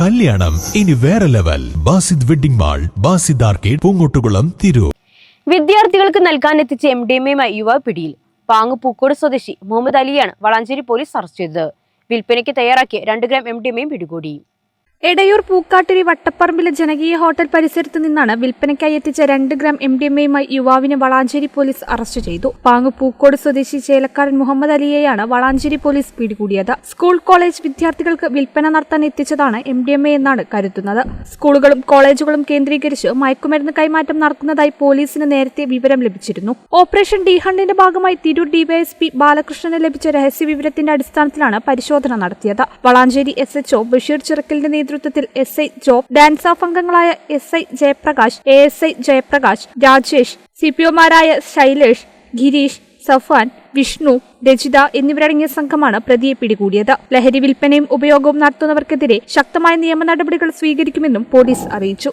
കല്യാണം. ഇനി വേറെ level Basid wedding mall Basid arcade Poongottukulam Tirur. വിദ്യാർത്ഥികൾക്ക് നൽകാൻ എത്തിച്ച എം ഡി എം എമായി യുവാവ് പിടിയിൽ. പാങ്ങ് പൂക്കോട് സ്വദേശി മുഹമ്മദ് അലിയാണ് വളാഞ്ചേരി പോലീസ് അറസ്റ്റ് ചെയ്തത്. വിൽപ്പനയ്ക്ക് തയ്യാറാക്കിയ രണ്ട് ഗ്രാം എം ഡി എം പിടികൂടി. എടയൂർ പൂക്കാട്ടിരി വട്ടപ്പറമ്പിലെ ജനകീയ ഹോട്ടൽ പരിസരത്ത് നിന്നാണ് വിൽപ്പനയ്ക്കായി എത്തിച്ച രണ്ട് ഗ്രാം എം ഡി എം എയുമായി യുവാവിനെ വളാഞ്ചേരി പോലീസ് അറസ്റ്റ് ചെയ്തു. പാങ്ങ് പൂക്കോട് സ്വദേശി ചേലക്കാരൻ മുഹമ്മദ് അലിയെയാണ് വളാഞ്ചേരി പോലീസ് പിടികൂടിയത്. സ്കൂൾ കോളേജ് വിദ്യാർത്ഥികൾക്ക് വിൽപ്പന നടത്താൻ എത്തിച്ചതാണ് എം ഡി എം എ എന്നാണ് കരുതുന്നത്. സ്കൂളുകളും കോളേജുകളും കേന്ദ്രീകരിച്ച് മയക്കുമരുന്ന് കൈമാറ്റം നടക്കുന്നതായി പോലീസിന് നേരത്തെ വിവരം ലഭിച്ചിരുന്നു. ഓപ്പറേഷൻ ഡി ഹണ്ടിന്റെ ഭാഗമായി തിരൂർ ഡിവൈഎസ്പി ബാലകൃഷ്ണന് ലഭിച്ച രഹസ്യ വിവരത്തിന്റെ അടിസ്ഥാനത്തിലാണ് പരിശോധന നടത്തിയത്. വളാഞ്ചേരി എസ് എച്ച്ഒ ബഷീർ ചിറക്കലിന്റെ നേതൃത്വത്തിൽ S I job DANSAF അംഗങ്ങളായ S I Jayaprakash A S I Jayaprakash Rajesh C P ഒമാരായ Shailesh Girish Safan Vishnu Rajitha എന്നിവരടങ്ങിയ സംഘമാണ് പ്രതിയെ പിടികൂടിയത്. ലഹരി വിൽപ്പനയും ഉപയോഗവും നടത്തുന്നവർക്കെതിരെ ശക്തമായ നിയമ നടപടികൾ സ്വീകരിക്കുമെന്നും പോലീസ് അറിയിച്ചു.